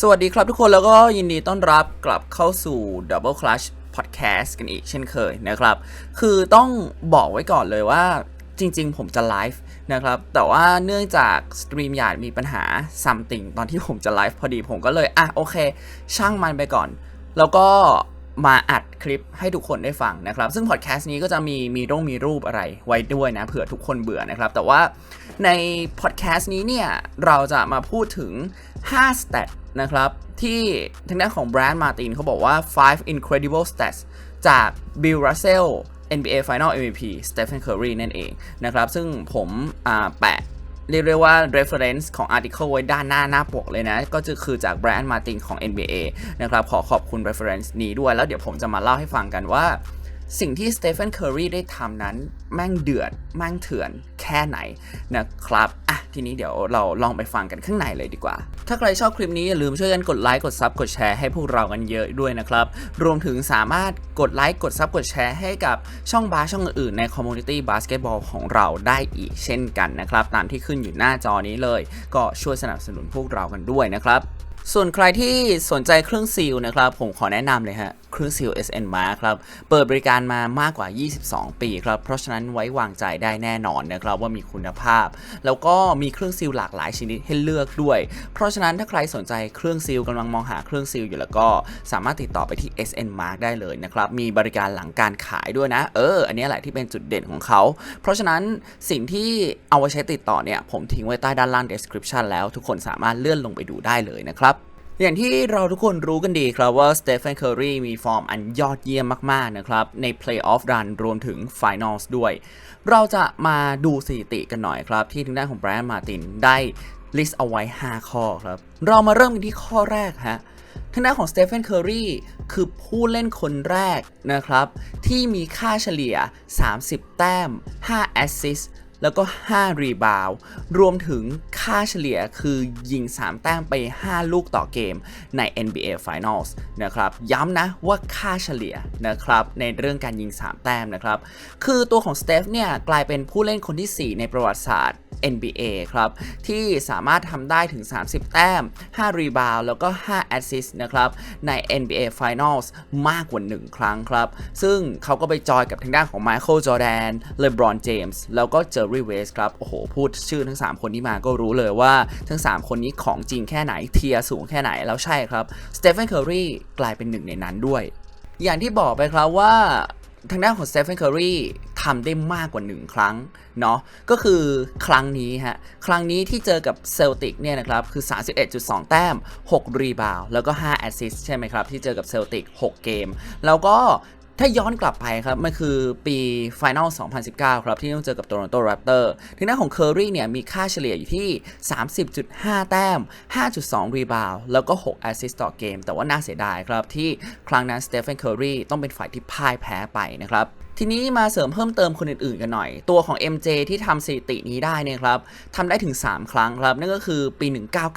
สวัสดีครับทุกคนแล้วก็ยินดีต้อนรับกลับเข้าสู่ Double Clutch Podcast กันอีกเช่นเคยนะครับ คือต้องบอกไว้ก่อนเลยว่าจริงๆ ผมจะไลฟ์นะครับ แต่ว่าเนื่องจากสตรีมหยาดมีปัญหา something ตอนที่ผมจะไลฟ์พอดีผมก็เลย อะ โอเค ช่างมันไปก่อน แล้วก็มาอัดคลิปให้ทุกคนได้ฟังนะครับ ซึ่งพอดแคสต์นี้ก็จะมีมีร่องมีรูปอะไรไว้ด้วยนะเผื่อทุกคนเบื่อนะครับ แต่ว่าในพอดแคสต์นี้เนี่ย เราจะมาพูดถึง5 stat นะครับ ที่ทางด้านของแบรนด์มาตินเขาบอกว่า5 incredible stats จาก Bill Russell NBA Final MVP Stephen Curry นั่นเองนะครับ ซึ่งผมแปะเรียกว่า reference ของ article ไว้ด้านหน้าหน้าปกเลยนะ ก็จะคือจากแบรนด์มาตินของ NBA นะครับ ขอขอบคุณ reference นี้ด้วย แล้วเดี๋ยวผมจะมาเล่าให้ฟังกันว่า สิ่งที่สเตฟนเคอร์รีได้ทำนั้น แม่งเดือด แม่งเถื่อนแค่ไหนนะครับ อะ ทีนี้เดี๋ยวเราลองไปฟังกันข้างในเลยดีกว่า ถ้าใครชอบคลิปนี้อย่าลืมช่วยกันกดไลค์กดซับกดแชร์ให้พวกเรากันเยอะด้วยนะครับ รวมถึงสามารถกดไลค์กดซับกดแชร์ให้กับช่องบาสช่องอื่นในคอมมูนิตี้บาสเกตบอลของเราได้อีกเช่นกันนะครับ ตามที่ขึ้นอยู่หน้าจอนี้เลย ก็ช่วยสนับสนุนพวกเรากันด้วยนะครับ ส่วนใครที่สนใจเครื่องซีลนะครับ ผมขอแนะนำเลยฮะเครื่องซีล SN Mark ครับ เปิดบริการมามากกว่า 22 ปีครับ เพราะฉะนั้นไว้วางใจได้แน่นอนนะครับว่ามีคุณภาพ แล้วก็มีเครื่องซีลหลากหลายชนิดให้เลือกด้วย เพราะฉะนั้นถ้าใครสนใจเครื่องซีลกำลังมองหาเครื่องซีลอยู่แล้วก็สามารถติดต่อไปที่ SN Mark ได้เลยนะครับ มีบริการหลังการขายด้วยนะ เออ อันนี้แหละที่เป็นจุดเด่นของเขา เพราะฉะนั้นสิ่งที่เอาไว้ใช้ติดต่อเนี่ยผมทิ้งไว้ใต้ด้านล่าง description แล้วทุกคนสามารถเลื่อนลงไปดูได้เลยนะครับ อย่างที่เราทุกคนรู้กันดีครับว่าสเตฟ n นเคอรีมีฟอร์มอันยอดเยี่ยมมากๆนะครับ ใน Playoff Run รวมถึง Finals ด้วย เราจะมาดูสถิติกันหน่อยครับ ที่ทางด้านของแบรนด์มาตินได้ list เอาไว้ 5 ข้อครับ เรามาเริ่มกันที่ข้อแรกฮะทางด้านของสเตฟ n นเคอรีคือผู้เล่นคนแรกนะครับ ที่มีค่าเฉลี่ย 30 แต้ม5 assist แล้วก็ 5 รีบาวรวมถึงค่าเฉลี่ยคือยิง 3 แต้มไป 5 ลูกต่อเกมใน NBA Finals นะครับ ย้ำนะว่าค่าเฉลี่ยนะครับในเรื่องการยิง 3 แต้มนะครับ คือตัวของสเตฟเนี่ยกลายเป็นผู้เล่นคนที่ 4 ในประวัติศาสตร์ NBA ครับ ที่สามารถทำได้ถึง 30 แต้ม 5 รีบาวแล้วก็ 5 แอสซิสต์นะครับ ใน NBA Finals มากกว่า 1 ครั้งครับ ซึ่งเขาก็ไปจอยกับทางด้านของ Michael Jordan LeBron James แล้วก็ Jerry West ครับ โอ้โห พูดชื่อทั้ง 3 คนนี้มาก็รู้เลยว่าทั้ง 3 คนนี้ของจริงแค่ไหนเทียร์สูงแค่ไหนแล้วใช่ครับ Stephen Curry กลายเป็นหนึ่งในนั้นด้วย อย่างที่บอกไปครับว่า ทางด้านของ Stephen Curry ทำได้มากกว่า 1 ครั้งเนาะก็คือครั้งนี้ฮะ ครั้งนี้ที่เจอกับเซลติกเนี่ยนะครับ คือ 31.2 แต้ม 6 รีบาวแล้วก็ 5 แอสซิสใช่ไหมครับ ที่เจอกับเซลติก 6 เกม แล้วก็ ถ้าย้อนกลับไปครับ มันคือปีฟิแนล2019 ครับ ที่ต้องเจอกับโตลอนโตแรปเตอร์ทีนั้นของเคอรี่เนี่ย มีค่าเฉลี่ยอยู่ที่ 30.5 แต้ม 5.2 รีบาวแล้วก็ 6 แอสซิสต์ต่อเกม แต่ว่าน่าเสียดายครับ ที่ครั้งนั้นสเตฟานเคอรี่ต้องเป็นฝ่ายที่พ่ายแพ้ไปนะครับ ทีนี้มาเสริมเพิ่มเติมคนอื่นๆกันหน่อย ตัวของ MJ ที่ทำสถิตินี้ได้เนี่ยครับทำได้ถึง 3 ครั้งครับ นั่นก็คือปี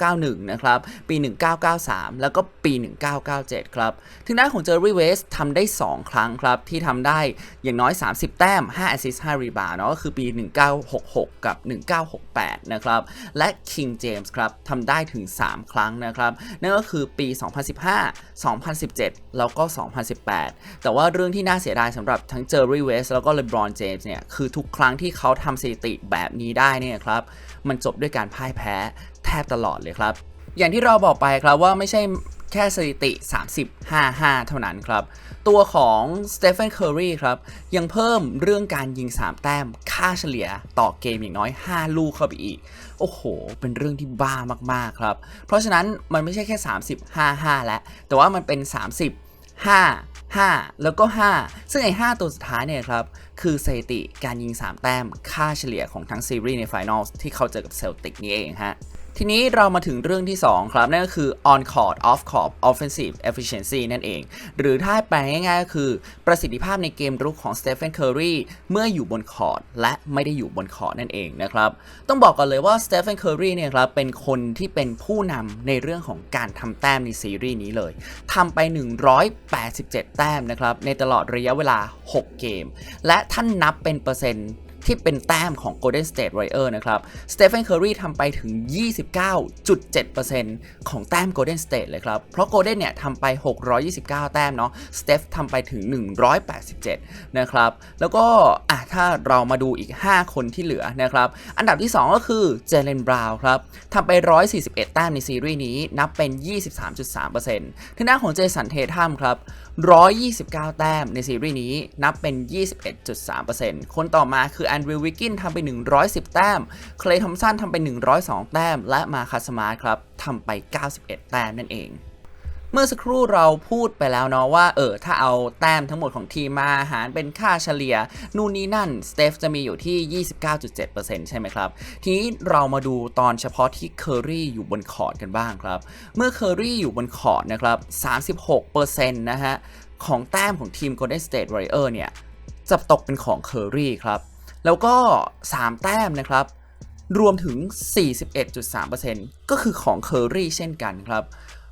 1991 นะครับ ปี 1993 แล้วก็ปี 1997 ครับถึงด้านของ Jerry West ทำได้ 2 ครั้งครับ ที่ทำได้อย่างน้อย 30 แต้ม5 assist 5 rebound เนาะก็คือปี 1966 กับ 1968 นะครับ และ King James ครับทำได้ถึง 3 ครั้งนะครับ นั่นก็คือปี 2015 2017 แล้วก็ 2018 แต่ว่าเรื่องที่น่าเสียดายสำหรับทั้ง Jerry West แล้วก็ LeBron James เนี่ย คือทุกครั้งที่เขาทำสถิติแบบนี้ได้เนี่ยครับ มันจบด้วยการพ่ายแพ้แทบตลอดเลยครับ อย่างที่เราบอกไปครับว่าไม่ใช่แค่สถิติ 30-5-5 เท่านั้นครับ ตัวของ Stephen Curry ครับ ยังเพิ่มเรื่องการยิง 3 แต้ม ค่าเฉลี่ยต่อเกมอย่างน้อย 5 ลูกเข้าไปอีก โอ้โห เป็นเรื่องที่บ้ามากๆครับ เพราะฉะนั้นมันไม่ใช่แค่ 30-5-5 แล้ว แต่ว่ามันเป็น 30 5 5 แล้วก็ 5 ซึ่งไอ้5ตัวสุดท้ายเนี่ยครับ คือสถิติการยิง 3 แต้มค่าเฉลี่ยของทั้งซีรีส์ในไฟนอลที่เขาเจอกับเซลติกนี่เองฮะ ทีนี้เรามาถึงเรื่องที่ 2 ครับ นั่นก็คือ on court off court offensive efficiency นั่นเอง หรือถ้าแปลง่ายๆก็คือ ประสิทธิภาพในเกมรุกของ Stephen Curry เมื่ออยู่บนคอร์ตและไม่ได้อยู่บนคอร์ตนั่นเองนะครับ ต้องบอกก่อนเลยว่า Stephen Curry เนี่ยครับเป็นคนที่เป็นผู้นำในเรื่องของการทำแต้มในซีรีส์นี้เลยทำไป 187 แต้มนะครับในตลอดระยะเวลา 6 เกม และท่านนับเป็นเปอร์เซ็นต์ ที่เป็นแต้มของ Golden State Warriors นะครับสเตฟ e n นเคอรีทำไปถึง 29.7%ของแต้ม Golden State เลยครับ เพราะ Golden เนี่ยทำไป 629 แต้มเนาะสเตฟทำไปถึง 187 นะครับ แล้วก็อะถ้าเรามาดูอีก 5 คนที่เหลือนะครับ อันดับที่ 2 ก็คือเจเลนบราวน์ครับทำไป 141 แต้มในซีรีส์นี้นับเป็น 23.3%ทางด้านของเจสันเททัมครับ 129 แต้มในซีรีส์นี้นับเป็น 21.3%คนต่อมาคือแอนดริววิกกินทำไป 110 แต้ม เคลย์ทอมสันทำไป 102 แต้ม และมาคาสมาร์ครับทำไป 91 แต้มนั่นเอง มื่อสักครู่เราพูดไปแล้วเนาะว่าเออถ้าเอาแต้มทั้งหมดของทีมมาหารเป็นค่าเฉลี่ย นู่นนี่นั่นสเตฟจะมีอยู่ที่ 29.7%ใช่ไหมครับ ทีนี้เรามาดูตอนเฉพาะที่เคอรี่อยู่บนคอร์ดกันบ้างครับ เมื่อเคอรี่อยู่บนคอร์ดนะครับ 36%นะฮะ ของแต้มของทีม Golden State Warrior เนี่ยจะตกเป็นของเคอรี่ครับ แล้วก็ 3 แต้มนะครับ รวมถึง 41.3%ก็คือของเคอรี่เช่นกันครับ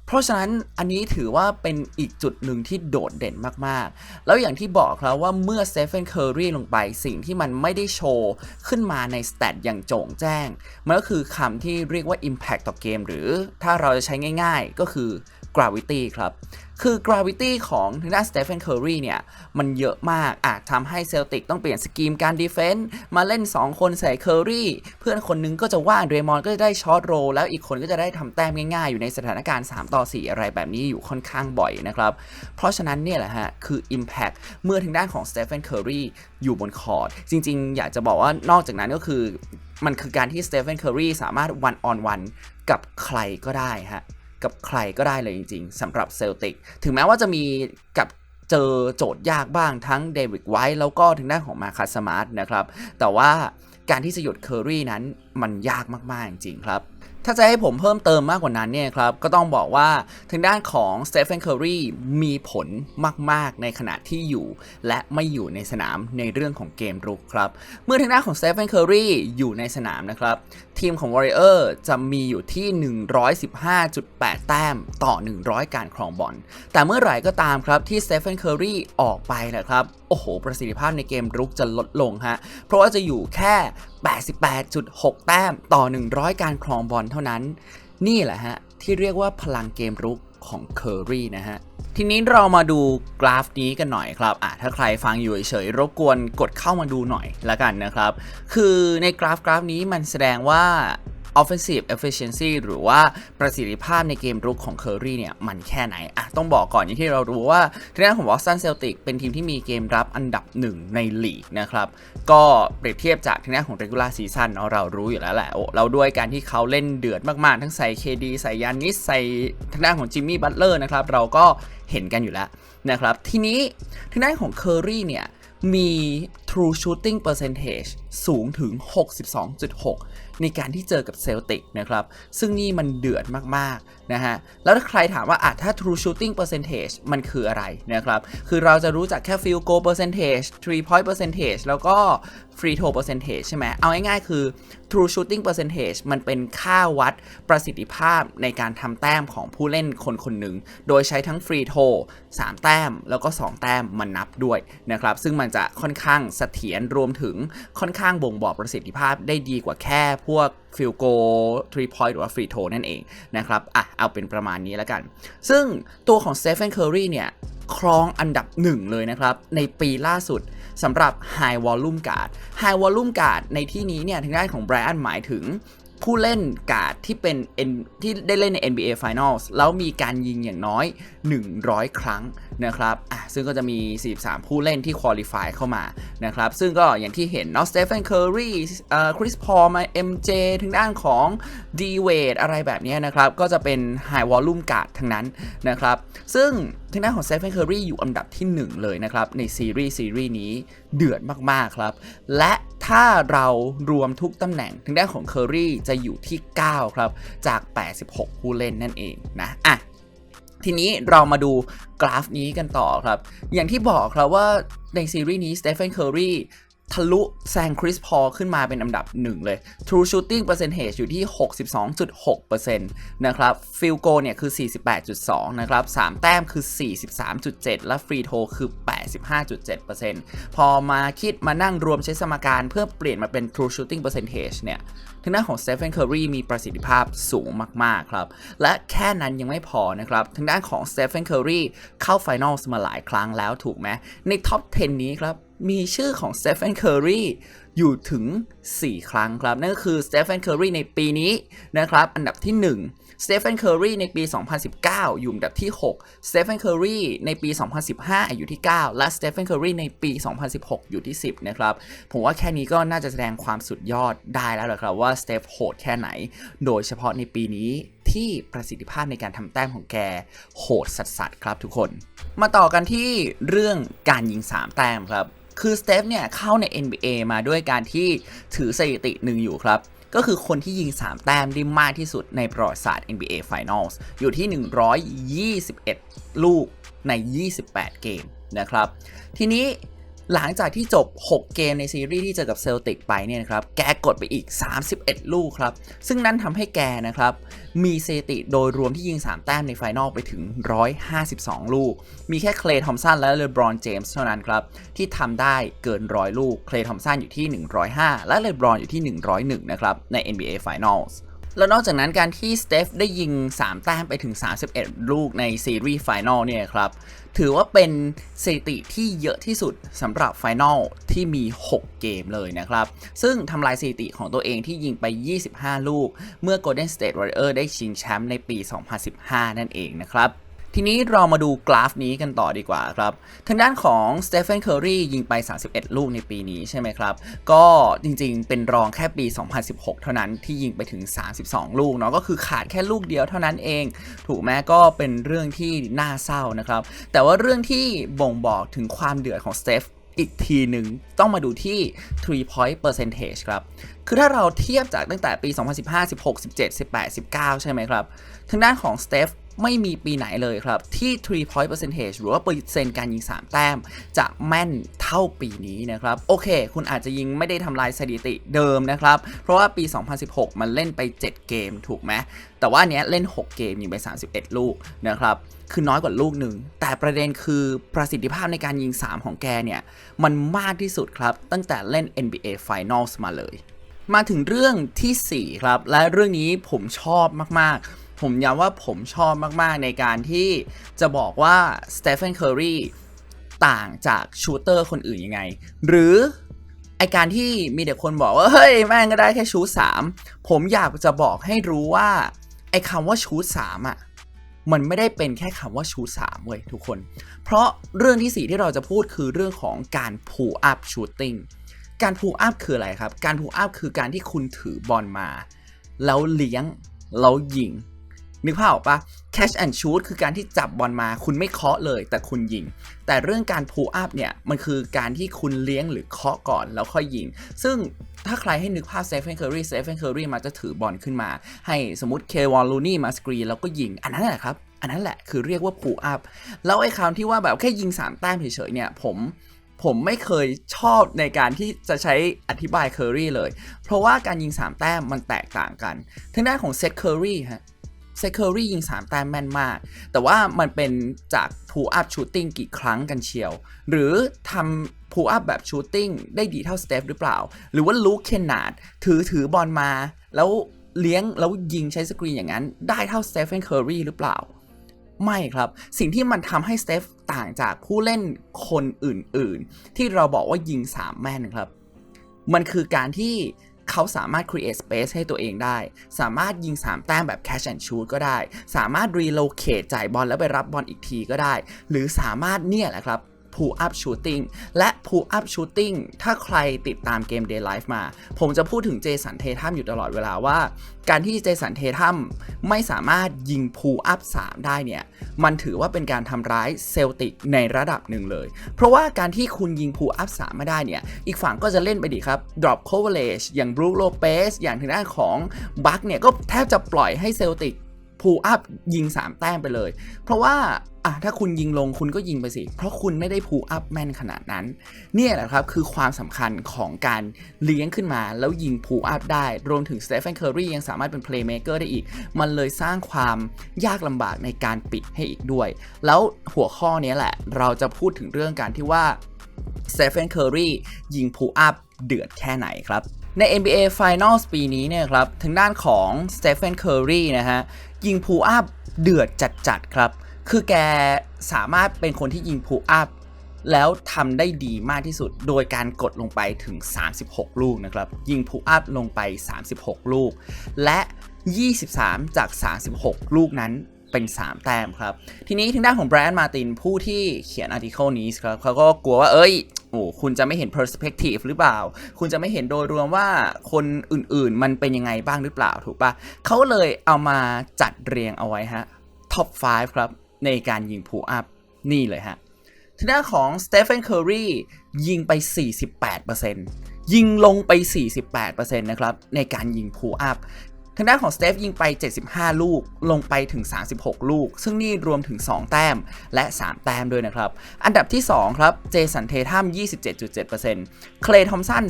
เพราะฉะนั้นอันนี้ถือว่าเป็นอีกจุดหนึ่งที่โดดเด่นมากๆ แล้วอย่างที่บอกครับว่าเมื่อเซฟเฟนเคอรีลงไปสิ่งที่มันไม่ได้โชว์ขึ้นมาในสเตตอย่างโจ่งแจ้ง มันก็คือคำที่เรียกว่า Impact ต่อเกม หรือถ้าเราจะใช้ง่าย ๆ ก็คือ gravity ครับคือ gravity ของทางด้านสเตฟ e n นเคอรีเนี่ย มันเยอะมากอาจทำให้เซลติกต้องเปลี่ยนสกีมการดีเฟนต์มาเล่น 2 คนใส่เคอรีเพื่อนคนนึงก็จะว่างเดรมอนก็จะได้ช็อตโรแล้วอีกคนก็จะได้ทำแต้มง่ายๆ อยู่ในสถานการณ์ 3 ต่อ 4 อะไรแบบนี้อยู่ค่อนข้างบ่อยนะครับ เพราะฉะนั้นเนี่ยแหละฮะ คือ Impact เมื่อทางด้านของสเตฟ e n นเคอรีอยู่บนคอร์ดจริงๆ อยากจะบอกว่านอกจากนั้นก็คือมันคือการที่สเตฟ e n นเคอรีสามารถ one on one กับใครก็ได้ฮะ กับใครก็ได้เลยจริงๆสำหรับเซลติกถึงแม้ว่าจะมีกับเจอโจทย์ยากบ้างทั้งเดวิดไวท์แล้วก็ทางด้านของมาคาสมาร์ทนะครับ แต่ว่าการที่จะหยุดเคอรี่นั้นมันยากมากๆจริงๆครับถ้าจะให้ผมเพิ่มเติมมากกว่านั้นเนี่ยครับ ก็ต้องบอกว่าทางด้านของสเตฟ e n นเคอรีมีผลมาก ๆ ในขณะที่อยู่ และไม่อยู่ในสนามในเรื่องของเกมรุกครับ เมื่อทางด้านของสเตฟ e n นเคอรีอยู่ในสนามนะครับ ทีมของ Warrior จะมีอยู่ที่ 115.8 แต้มต่อ 100 การครองบอล แต่เมื่อไหร่ก็ตามครับที่สเตฟ e n นเคอรีออกไปนะครับ โอ้โห ประสิทธิภาพในเกมรุกจะลดลงฮะ เพราะว่าจะอยู่แค่ 88.6 แต้มต่อ 100 การครองบอลเท่านั้น นี่แหละฮะ ที่เรียกว่าพลังเกมรุก ของ Curry นะฮะ ทีนี้เรามาดูกราฟนี้กันหน่อยครับอะถ้าใครฟังอยู่เฉยๆรบกวนกดเข้ามาดูหน่อยละกันนะครับ คือในกราฟกราฟนี้มันแสดงว่า offensive efficiency หรือว่าประสิทธิภาพในเกมรุกของเคอรี่เนี่ยมันแค่ไหนอะต้องบอกก่อนอย่างที่เรารู้ว่าทางด้ของ Boston Celtics เป็นทีมที่มีเกมรับอันดับหนึ่งในลีกนะครับ ก็เปรียบเทียบจากทางด้ของ regular season เนาะเรารู้อยู่แล้วแหละโอ้เราด้วยการที่เขาเล่นเดือดมากๆ ทั้งใส่ KD ใส่ยานิสใส่ทางด้านของจิมมี่บัตเลอร์นะครับเราก็เห็นกันอยู่แล้วนะครับทีนี้ทางด้านของเคอรี่เนี่ยมี true shooting percentage สูงถึง 62.6 ในการที่เจอกับเซลติกนะครับ ซึ่งนี่มันเดือดมาก นะฮะ แล้วถ้าใครถามว่าอะถ้า true shooting percentage มันคืออะไรนะครับ คือเราจะรู้จักแค่ field goal percentage three point percentage แล้วก็ free throw percentage ใช่ไหม เอาง่ายๆคือ true shooting percentage มันเป็นค่าวัดประสิทธิภาพในการทำแต้มของผู้เล่นคนคนหนึ่ง โดยใช้ทั้ง free throw 3 แต้มแล้วก็ 2 แต้มมันนับด้วยนะครับ ซึ่งมันจะค่อนข้างเสถียรรวมถึงค่อนข้างบ่งบอกประสิทธิภาพได้ดีกว่าแค่พวก ฟิลโกลทรีพอยต์หรือว่าฟรีโทนั่นเองนะครับอะเอาเป็นประมาณนี้แล้วกัน ซึ่งตัวของ Stephen Curry เนี่ยครองอันดับหนึ่งเลยนะครับ ในปีล่าสุดสำหรับ High Volume Guard High Volume Guard ในที่นี้เนี่ยทางด้านของ Brian หมายถึง ผู้เล่นการ์ดที่เป็น N ที่ได้เล่นใน NBA Finals แล้วมีการยิงอย่างน้อย 100 ครั้งนะครับอะซึ่งก็จะมี 43 ผู้เล่นที่คุริฟายเข้ามานะครับ ซึ่งก็อย่างที่เห็นเนาะสเตฟ e n นเคอรีเอ่อคริสพอลมา MJ ทางด้านของ D Wade อะไรแบบนี้นะครับ ก็จะเป็น High Volume Guard ทั้งนั้นนะครับ ซึ่ง ทางด้านของสเตฟ e n นเคอรี่อยู่อันดับที่ 1 เลยนะครับ ในซีรีส์ซีรีส์นี้เดือดมากๆครับ และถ้าเรารวมทุกตำแหน่งทางด้านของเคอรี่จะอยู่ที่ 9 ครับ จาก 86 ผู้เล่นนั่นเองนะอะทีนี้เรามาดูกราฟนี้กันต่อครับ อย่างที่บอกครับว่าในซีรีส์นี้สเตฟานเคอรี ทะลุแซงคริสพอขึ้นมาเป็นอันดับหนึ่งเลย True Shooting Percentage อยู่ที่ 62.6%นะครับ Field Goal เนี่ยคือ 48.2 นะครับ 3 แต้มคือ 43.7 และ Free Throw คือ 85.7%พอมาคิดมานั่งรวมใช้สมการเพื่อเปลี่ยนมาเป็น True Shooting Percentage เนี่ยทางด้านของ Stephen Curry มีประสิทธิภาพสูงมาก ๆ ครับ และแค่นั้นยังไม่พอนะครับ ทางด้านของ Stephen Curry เข้า Finals มาหลายครั้งแล้วถูกไหมในท็อป 10 นี้ครับมีชื่อของ Stephen Curry อยู่ถึง 4 ครั้งครับ นั่นก็คือ Stephen Curry ในปีนี้นะครับอันดับที่1 Stephen Curry ในปี 2019 อยู่อันดับที่6 Stephen Curry ในปี 2015 อยู่ที่ 9 และ Stephen Curry ในปี 2016 อยู่ที่ 10 นะครับ ผมว่าแค่นี้ก็น่าจะแสดงความสุดยอดได้แล้วละครับว่า Steph โหดแค่ไหน โดยเฉพาะในปีนี้ที่ประสิทธิภาพในการทำแต้มของแกโหดสัสๆครับทุกคน มาต่อกันที่เรื่องการยิง 3 แต้มครับ คือสเตฟเนี่ยเข้าใน NBA มาด้วยการที่ถือสถิติหนึ่งอยู่ครับ ก็คือคนที่ยิง 3 แต้มได้มากที่สุดในประวัติศาสตร์ NBA Finals อยู่ที่ 121 ลูกใน 28 เกมนะครับ ทีนี้ หลังจากที่จบ 6 เกมในซีรีส์ที่เจอกับเซลติกไปเนี่ยนะครับ แกกดไปอีก 31 ลูกครับ ซึ่งนั่นทำให้แกนะครับ มีสถิติโดยรวมที่ยิง 3 แต้มในไฟนอลไปถึง 152 ลูก มีแค่เคลย์ทอมสันและเลบรอนเจมส์เท่านั้นครับ ที่ทำได้เกิน 100 ลูก เคลย์ทอมสันอยู่ที่ 105 และเลบรอนอยู่ที่ 101 นะครับ ใน NBA Finals แล้วนอกจากนั้นการที่สเตฟได้ยิง 3 แต้มไปถึง 31 ลูกในซีรีส์ไฟนอลเนี่ยครับ ถือว่าเป็นสถิติที่เยอะที่สุดสำหรับไฟนอลที่มี 6 เกมเลยนะครับ ซึ่งทำลายสถิติของตัวเองที่ยิงไป 25 ลูก เมื่อ Golden State Warriors ได้ชิงแชมป์ในปี 2015 นั่นเองนะครับ ทีนี้เรามาดูกราฟนี้กันต่อดีกว่าครับ ทางด้านของสเตฟ e n นเคอร์รียิงไป 31 ลูกในปีนี้ใช่ไหมครับ ก็จริงๆ เป็นรองแค่ปี 2016 เท่านั้นที่ยิงไปถึง 32 ลูกเนาะก็คือขาดแค่ลูกเดียวเท่านั้นเอง ถูกไหมก็เป็นเรื่องที่น่าเศร้านะครับ แต่ว่าเรื่องที่บ่งบอกถึงความเดือดของสเตฟอีกทีหนึ่งต้องมาดูที่ 3 point percentage ครับ คือถ้าเราเทียบจากตั้งแต่ปี 2015 16 17 18 19 ใช่ไหมครับ ทางด้านของสเตฟ ไม่มีปีไหนเลยครับ ที่ 3 point percentage หรือว่าเปอร์เซ็นต์การยิง 3 แต้ม จะแม่นเท่าปีนี้นะครับ โอเค คุณอาจจะยิงไม่ได้ทำลายสถิติเดิมนะครับ เพราะว่าปี 2016 มันเล่นไป 7 เกมถูกไหมแต่ว่าเนี้ยเล่น 6 เกมยิงไป 31 ลูกนะครับคือน้อยกว่าลูกหนึ่ง แต่ประเด็นคือประสิทธิภาพในการยิง 3 ของแกเนี่ย มันมากที่สุดครับ ตั้งแต่เล่น NBA Finals มาเลย มาถึงเรื่องทีสี่4 ครับ และเรื่องนี้ผมชอบมาก ๆ ผมย้ำว่าผมชอบมากๆในการที่จะบอกว่าสเตฟ a n นเคอรีต่างจากชูเตอร์คนอื่นยังไง หรือไอการที่มีเด็กคนบอกว่า เฮ้ย แม่งก็ได้แค่ชูสามผมอยากจะบอกให้รู้ว่า ไอคำว่าชูสามอะมันไม่ได้เป็นแค่คำว่าชูสามเว้ยทุกคน เพราะเรื่องที่ 4 ที่เราจะพูดคือเรื่องของการ pull up shooting การ pull up คืออะไรครับ การ pull up คือการที่คุณถือบอลมา แล้วเลี้ยง แล้วยิง นึกภาพออกปะ catch and shoot คือการที่จับบอลมาคุณไม่เคาะเลย แต่คุณยิง แต่เรื่องการ pull up เนี่ย มันคือการที่คุณเลี้ยงหรือเคาะก่อนแล้วค่อยยิง ซึ่งถ้าใครให้นึกภาพ Stephen Curry Stephen Curry มาจะถือบอลขึ้นมา ให้สมมติเควอนลูนี่มาสกรีนแล้วก็ยิง อันนั้นแหละครับ อันนั้นแหละคือเรียกว่า pull up แล้วไอ้คำที่ว่าแบบแค่ยิง 3 แต้มเฉยๆเนี่ยผมผมไม่เคยชอบในการที่จะใช้อธิบายเคอรี่เลย เพราะว่าการยิง 3 แต้มมันแตกต่างกันทางด้านของเซตเคอรี่ฮะ เซเคอรี่ยิง3แต้มแม่นมาก แต่ว่ามันเป็นจาก pull up shooting กี่ครั้งกันเชียว หรือทำ pull up แบบ shooting ได้ดีเท่าสเตฟหรือเปล่า หรือว่าลูคเคนนาดถือถือบอลมา แล้วเลี้ยงแล้วยิงใช้สกรีนอย่างนั้นได้เท่าสเตฟ e n นเคอรี่หรือเปล่า ไม่ครับ สิ่งที่มันทำให้สเตฟต่างจากผู้เล่นคนอื่นๆ ที่เราบอกว่ายิง3แม่นครับ มันคือการที่ เขาสามารถ create space ให้ตัวเองได้ สามารถยิง 3 แต้มแบบ catch and shoot ก็ได้ สามารถ relocate จ่ายบอลแล้วไปรับบอลอีกทีก็ได้ หรือสามารถเนี่ยแหละครับ pull up shooting และ pull up shooting ถ้าใครติดตามเกม day life มา ผมจะพูดถึงเจสันเททัมอยู่ตลอดเวลาว่า การที่เจสันเททัมไม่สามารถยิง pull up 3 ได้เนี่ย มันถือว่าเป็นการทำร้ายเซลติกในระดับหนึ่งเลย เพราะว่าการที่คุณยิง pull up 3 ไม่ได้เนี่ย อีกฝั่งก็จะเล่นไปดีครับ drop coverage อย่างบรูโลเปสอย่างทางด้านของบัคเนี่ยก็แทบจะปล่อยให้เซลติกพูอัพยิง 3 แต้มไปเลย เพราะว่า อะถ้าคุณยิงลงคุณก็ยิงไปสิ เพราะคุณไม่ได้พูอัพแม่นขนาดนั้น เนี่ยแหละครับคือความสำคัญของการเลี้ยงขึ้นมา แล้วยิงพูอัพได้ รวมถึงสเตฟ a นเคอร์รียังสามารถเป็นเพลย์เม k เกอร์ได้อีก มันเลยสร้างความยากลำบากในการปิดให้อีกด้วย แล้วหัวข้อนี้แหละ เราจะพูดถึงเรื่องการที่ว่าสเตฟ a นเคอร์รียิงพูอัพเดือดแค่ไหนครับใน NBA Finals ปีนี้เนี่ยครับทางด้านของสเตฟ a นเคอร์รีนะฮะ ยิงพูอัพเดือดจัดๆครับ คือแกสามารถเป็นคนที่ยิงพูอัพแล้วทำได้ดีมากที่สุด โดยการกดลงไปถึง 36 ลูกนะครับ ยิงพูอัพลงไป 36 ลูก และ 23 จาก 36 ลูกนั้นเป็น 3 แต้มครับ ทีนี้ทางด้านของแบรนด์มาตินผู้ที่เขียนอาร์ติเคิลนี้ครับเขาก็กลัวว่าเอ้ยโอ้คุณจะไม่เห็น perspective หรือเปล่า คุณจะไม่เห็นโดยรวมว่าคนอื่นๆ มันเป็นยังไงบ้างหรือเปล่าถูกปะเขาเลยเอามาจัดเรียงเอาไว้ฮะท็อป5ครับ ในการยิงพูอัพนี่เลยฮะทางด้านของสเตฟานเคอร์รียิงไป 48%ยิงลงไป 48%นะครับในการยิงพูอัพ ทางด้านของสเตฟยิงไป 75 ลูกลงไปถึง 36 ลูก ซึ่งนี่รวมถึง 2 แต้มและ 3 แต้มด้วยนะครับ อันดับที่ 2 ครับ เจสันเททัม 27.7%เคลย์ทอมสัน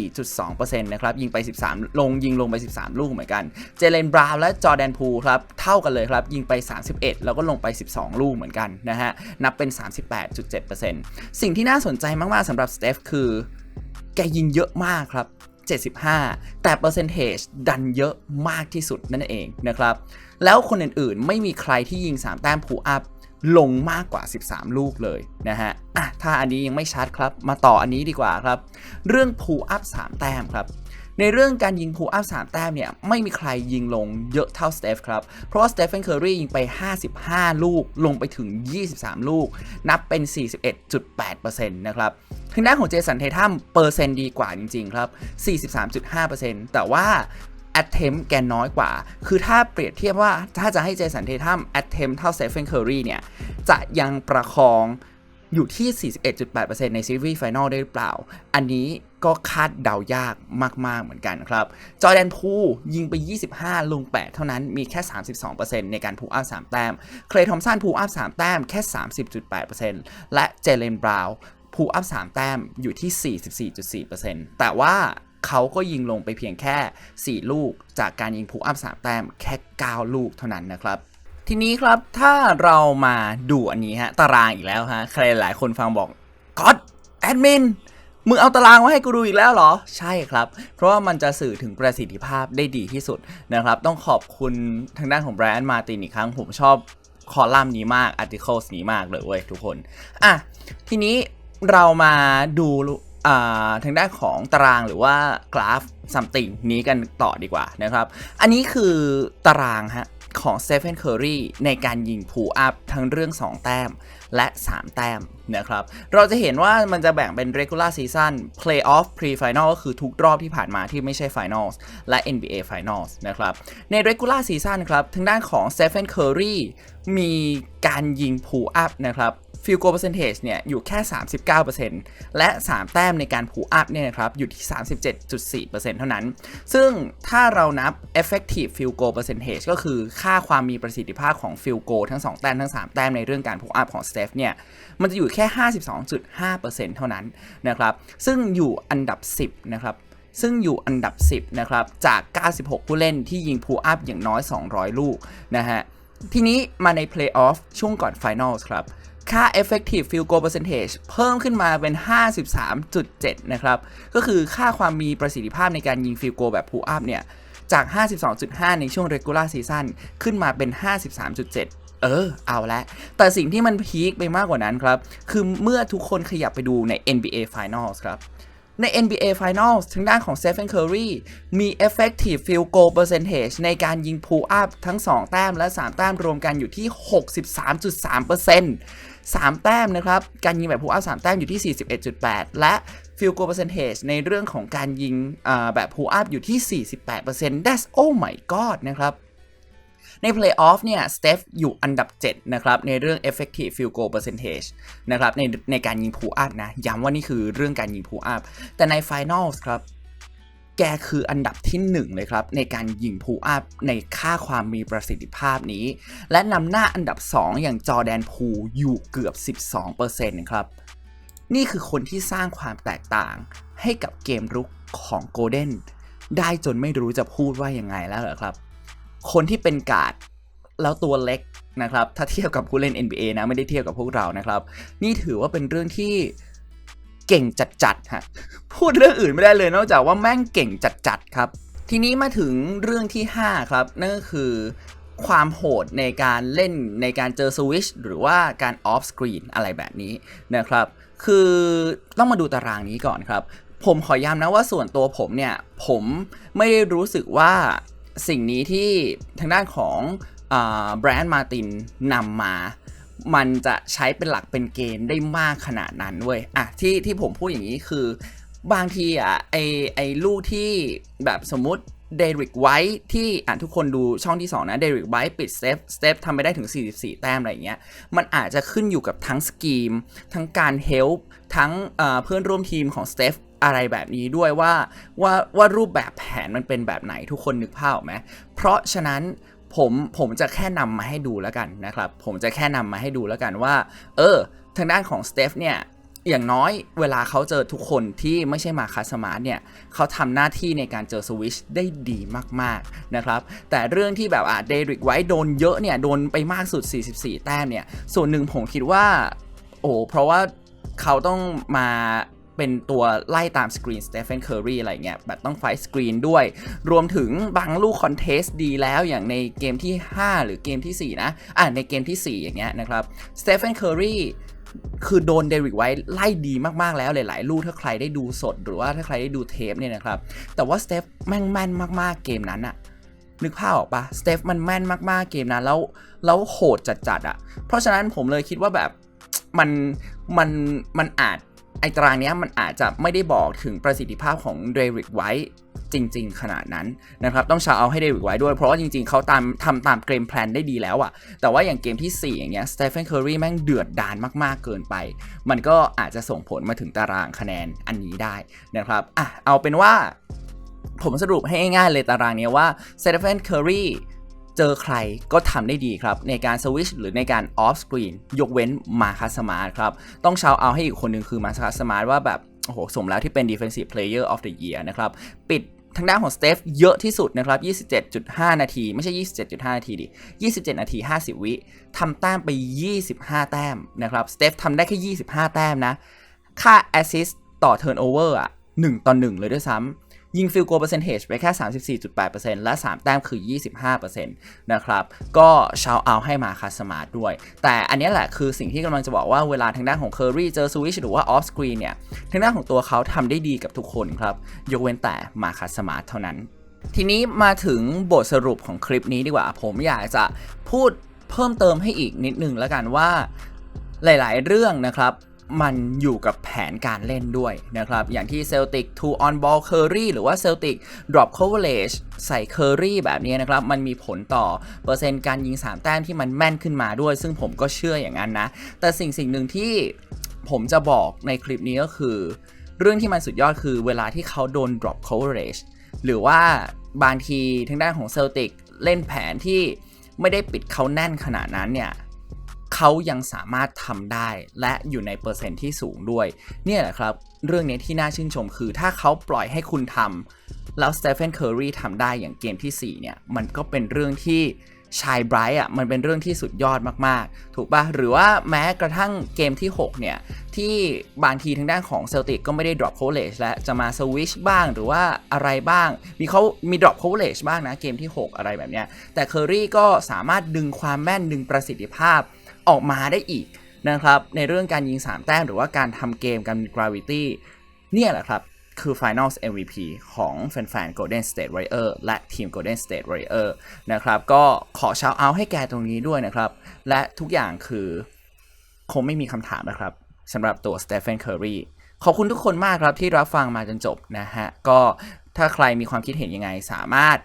34.2%นะครับ ยิงไป 13 ลงยิงลงไป 13 ลูกเหมือนกัน เจเลนบราวน์และจอร์แดนพูครับ เท่ากันเลยครับ ยิงไป 31 แล้วก็ลงไป 12 ลูกเหมือนกันนะฮะ นับเป็น 38.7%สิ่งที่น่าสนใจมาก ๆสำหรับสเตฟคือ แกยิงเยอะมากครับ 75 แต่เปอร์เซนเทจดันเยอะมากที่สุดนั่นเองนะครับ แล้วคนอื่นๆ ไม่มีใครที่ยิง 3 แต้มพูอัพลงมากกว่า 13 ลูกเลยนะฮะอะถ้าอันนี้ยังไม่ชัดครับ มาต่ออันนี้ดีกว่าครับ เรื่องพูอัพ3แต้มครับ ในเรื่องการยิงพูอัพ3แต้มเนี่ยไม่มีใครยิงลงเยอะเท่าสเตฟครับ เพราะว่าสเตฟ a นเคอร์รียิงไป 55 ลูกลงไปถึง 23 ลูก นับเป็น 41.8%นะครับทางด้านของเจสันเททัมเปอร์เซ็นต์ดีกว่าจริงๆครับ 43.5%แต่ว่า attempt แกน้อยกว่า คือถ้าเปรียบเทียบว่าถ้าจะให้เจสันเททัม attempt เท่า Stephen Curry เนี่ย จะยังประคองอยู่ที่ 41.8%ในซีรีส์ไฟนอลได้หรือเปล่า อันนี้ ก็คาดเดายากมาก ๆ เหมือนกันครับ จอร์แดนพูยิงไป 25 ลง 8 เท่านั้นมีแค่ 32%ในการพูอัพ 3 แต้ม เคลย์ทอมสันพูอัพ 3 แต้มแค่ 30.8%และเจเลนบราวน์พูอัพ 3 แต้มอยู่ที่ 44.4%แต่ว่าเขาก็ยิงลงไปเพียงแค่ 4 ลูก จากการยิงพูอัพ 3 แต้มแค่ 9 ลูกเท่านั้นนะครับทีนี้ครับถ้าเรามาดูอันนี้ฮะตารางอีกแล้วฮะใครหลายคนฟังบอกก็อดแอดมิน มึงเอาตารางมาให้กูดูอีกแล้วเหรอ ใช่ครับ เพราะว่ามันจะสื่อถึงประสิทธิภาพได้ดีที่สุดนะครับ ต้องขอบคุณทางด้านของแบรนด์มาตินอีกครั้ง ผมชอบคอลัมน์นี้มากอาร์ติเคิลนี้มากเลยเว้ยทุกคน อะ ทีนี้เรามาดูอ่าทางด้านของตารางหรือว่ากราฟ something นี้กันต่อดีกว่านะครับ อันนี้คือตารางฮะของ Stephen Curry ในการยิงพูอัพทั้งเรื่อง 2 แต้ม และ 3 แต้มนะครับ เราจะเห็นว่ามันจะแบ่งเป็น regular season playoff pre-final ก็คือทุกรอบที่ผ่านมาที่ไม่ใช่ finals และ NBA finals นะครับ ใน regular season ครับทางด้านของ Stephen Curry มีการยิงพูอัพนะครับ ฟิลโกเปอร์เซนเทจเนี่ยอยู่แค่ 39%และ 3 แต้มในการพูอัพเนี่ยนะครับอยู่ที่ 37.4%เท่านั้น ซึ่งถ้าเรานับ effective field goal percentage ก็คือค่าความมีประสิทธิภาพของ field goal ทั้ง 2 แต้มทั้ง 3 แต้มในเรื่องการพูอัพของ Steph เนี่ยมันจะอยู่แค่ 52.5%เท่านั้นนะครับซึ่งอยู่อันดับ 10 นะครับซึ่งอยู่อันดับ 10 นะครับ จาก 96 ผู้เล่นที่ยิงพูอัพอย่างน้อย 200 ลูกนะฮะ ทีนี้มาใน Playoff ช่วงก่อน Finals ครับ ค่า effective field goal percentage เพิ่มขึ้นมาเป็น 53.7 นะครับ ก็คือค่าความมีประสิทธิภาพในการยิง field goal แบบ pull up เนี่ย จาก 52.5 ในช่วง regular season ขึ้นมาเป็น 53.7เออ เอาละแต่สิ่งที่มันพีคไปมากกว่านั้นครับ คือเมื่อทุกคนขยับไปดูใน NBA Finals ครับ ใน NBA Finals ทางด้านของ Stephen Curry มี effective field goal percentage ในการยิง pull up ทั้ง 2 แต้มและ 3 แต้มรวมกันอยู่ที่ 63.3% 3 แต้มนะครับ การยิงแบบ pull up 3แต้มอยู่ที่ 41.8 และ field goal percentage ในเรื่องของการยิงแบบ pull up อยู่ที่ 48% that's oh my god นะครับ ใน Playoff เนี่ย Steph อยู่อันดับ 7 นะครับ ในเรื่อง effective field goal percentage นะครับในในการยิง pull up นะ ย้ำว่านี่คือเรื่องการยิง pull up แต่ใน Finals ครับแกคืออันดับที่หนึ่งเลยครับ ในการยิงพูอัพในค่าความมีประสิทธิภาพนี้ และนำหน้าอันดับ 2 อย่างจอแดนพูอยู่เกือบ 12%ครับ นี่คือคนที่สร้างความแตกต่างให้กับเกมรุกของโกลเด้นได้จนไม่รู้จะพูดว่ายังไงแล้วเหรอครับ คนที่เป็นกาดแล้วตัวเล็กนะครับ ถ้าเทียบกับผู้เล่น NBA นะ ไม่ได้เทียบกับพวกเรานะครับ นี่ถือว่าเป็นเรื่องที่เก่งจัดๆฮะ พูดเรื่องอื่นไม่ได้เลยนอกจากว่าแม่งเก่งจัดๆครับ ทีนี้มาถึงเรื่องที่ 5 ครับ นั่นก็คือความโหดในการเล่นในการเจอสวิชหรือว่าการออฟสกรีนอะไรแบบนี้นะครับ คือต้องมาดูตารางนี้ก่อนครับ ผมขอย้ำนะว่าส่วนตัวผมเนี่ย ผมไม่ได้รู้สึกว่า สิ่งนี้ที่ทางด้านของแบรนด์มาตินนำมา มันจะใช้เป็นหลักเป็นเกณฑ์ได้มากขนาดนั้นเว้ยอะที่ที่ผมพูดอย่างนี้คือบางทีอะไอไอลูกที่แบบสมมติเดริกไวท์ที่อะทุกคนดูช่องที่ 2 นะเดริกไวท์ปิดสเตฟสเตฟทำไปได้ถึง 44 แต้มอะไรเงี้ย มันอาจจะขึ้นอยู่กับทั้งสกีม ทั้งการเฮลป์ทั้งเพื่อนร่วมทีมของสเตฟ อะไรแบบนี้ด้วยว่าว่าว่ารูปแบบแผนมันเป็นแบบไหนทุกคนนึกภาพออกไหมเพราะฉะนั้นผมผมจะแค่นำมาให้ดูแล้วกันนะครับ ผมจะแค่นำมาให้ดูแล้วกันว่า เออ ทางด้านของสเตฟเนี่ยอย่างน้อยเวลาเขาเจอทุกคนที่ไม่ใช่มาคาสมาร์เนี่ยเขาทำหน้าที่ในการเจอสวิชได้ดีมากๆนะครับ แต่เรื่องที่แบบอะเดริกไว้โดนเยอะเนี่ย โดนไปมากสุด 44 แต้มเนี่ย ส่วนหนึ่งผมคิดว่า โอ้เพราะว่าเขาต้องมา เป็นตัวไล่ตามสกรีนสเตฟ h นเคอร์รีอะไรเงี้ยแบบต้องไฟสกรีนด้วย รวมถึงบางลูกคอนเทสต์ดีแล้วอย่างในเกมที่ 5 หรือเกมที่ 4 นะ อ่าในเกมที่ 4 อย่างเงี้ยนะครับสเตฟ h นเคอร์รีคือโดนเดริกไว้ไล่ดีมาก ๆ แล้วหลาย ๆ ลูกถ้าใครได้ดูสดหรือว่าถ้าใครได้ดูเทปเนี่ยนะครับ แต่ว่าสเตฟแม่งแม่นมาก ๆ เกมนั้นอะนึกภาพออกปะสเตฟมันแม่นมาก ๆ เกมนั้นแล้วแล้วโหดจัดๆอะเพราะฉะนั้นผมเลยคิดว่าแบบมันมันมันอาจ ไอตารางนี้มันอาจจะไม่ได้บอกถึงประสิทธิภาพของเดริกไว้จริง ๆ ขนาดนั้นนะครับ ต้องชาเอาให้เดริกไว้ด้วย เพราะว่าจริง ๆ เขาตามทำตามเกมแพลนได้ดีแล้วอะแต่ว่าอย่างเกมที่ 4 อย่างเงี้ยสเตฟานเคอร์รีแม่งเดือดดานมาก ๆ เกินไป มันก็อาจจะส่งผลมาถึงตารางคะแนนอันนี้ได้นะครับอะเอาเป็นว่า ผมสรุปให้ง่ายๆเลยตารางนี้ว่าสเตฟานเคอร์รี เจอใครก็ทำได้ดีครับ ในการสวิชหรือในการออฟสกรีนยกเว้นมาคัสมาร์ทครับ ต้องเชาเอาให้อีกคนหนึ่งคือมาคัสมาร์ทว่าแบบ โอ้โห สมแล้วที่เป็น Defensive Player of the Year นะครับ ปิดทางด้านของสเตฟเยอะที่สุดนะครับ 27.5 นาที ไม่ใช่ 27.5 นาทีดิ 27 นาที 50 วิทำแต้มไป 25 แต้มนะครับ สเตฟทำได้แค่ 25 แต้มนะ ค่า Assist ต่อ Turnover อะ1ต่อ 1 เลยด้วยซ้ำ ยิงฟิลโกเปอร์เซนเทจไปแค่ 34.8%และ 3 แต้มคือ 25%นะครับ ก็ชาวเอาให้มาคาสมาด้วย แต่อันนี้แหละคือสิ่งที่กำลังจะบอกว่าเวลาทางด้านของเคอรี่เจอสวิชหรือว่าออฟสกรีนเนี่ย ทางด้านของตัวเขาทำได้ดีกับทุกคนครับ ยกเว้นแต่มาคาสมาเท่านั้น ทีนี้มาถึงบทสรุปของคลิปนี้ดีกว่า ผมอยากจะพูดเพิ่มเติมให้อีกนิดนึงแล้วกันว่าหลาย ๆ เรื่องนะครับ มันอยู่กับแผนการเล่นด้วยนะครับ อย่างที่เซลติก two on ball curry หรือว่าเซลติก drop coverage ใส่ curry แบบนี้นะครับ มันมีผลต่อเปอร์เซ็นต์การยิง 3 แต้มที่มันแม่นขึ้นมาด้วย ซึ่งผมก็เชื่ออย่างนั้นนะ แต่สิ่งสิ่งหนึ่งที่ผมจะบอกในคลิปนี้ก็คือ เรื่องที่มันสุดยอดคือเวลาที่เขาโดน drop coverage หรือว่าบางทีทางด้านของเซลติกเล่นแผนที่ไม่ได้ปิดเขาแน่นขนาดนั้นเนี่ย เขายังสามารถทำได้และอยู่ในเปอร์เซ็นต์ที่สูงด้วย เนี่ยแหละครับ เรื่องนี้ที่น่าชื่นชมคือ ถ้าเขาปล่อยให้คุณทำแล้วสเตเฟนเคอร์รีทำได้อย่างเกมที่ 4 เนี่ย มันก็เป็นเรื่องที่ชายไบรท์อะมันเป็นเรื่องที่สุดยอดมากๆ ถูกปะหรือว่าแม้กระทั่งเกมที่ 6 เนี่ย ที่บางทีทางด้านของเซลติกก็ไม่ได้ drop coverage และจะมาสวิชบ้างหรือว่าอะไรบ้าง มีเขามี drop coverage บ้างนะ เกมที่ 6 อะไรแบบเนี้ยแต่เคอรี่ก็สามารถดึงความแม่นดึงประสิทธิภาพ ออกมาได้อีกนะครับ ในเรื่องการยิง 3 แต้มหรือว่าการทำเกมการ gravity เนี่ยแหละครับคือ Finals MVP ของแฟนๆ Golden State Warrior และทีม Golden State Warrior นะครับ ก็ขอชาวเอาให้แกตรงนี้ด้วยนะครับ และทุกอย่างคือคงไม่มีคำถามนะครับสำหรับตัว Stephen Curry ขอบคุณทุกคนมากครับที่รับฟังมาจนจบนะฮะ ก็ถ้าใครมีความคิดเห็นยังไงสามารถ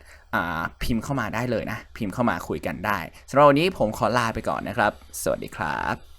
พิมพ์เข้ามาได้เลยนะ พิมพ์เข้ามาคุยกันได้สำหรับวันนี้ผมขอลาไปก่อนนะครับ สวัสดีครับ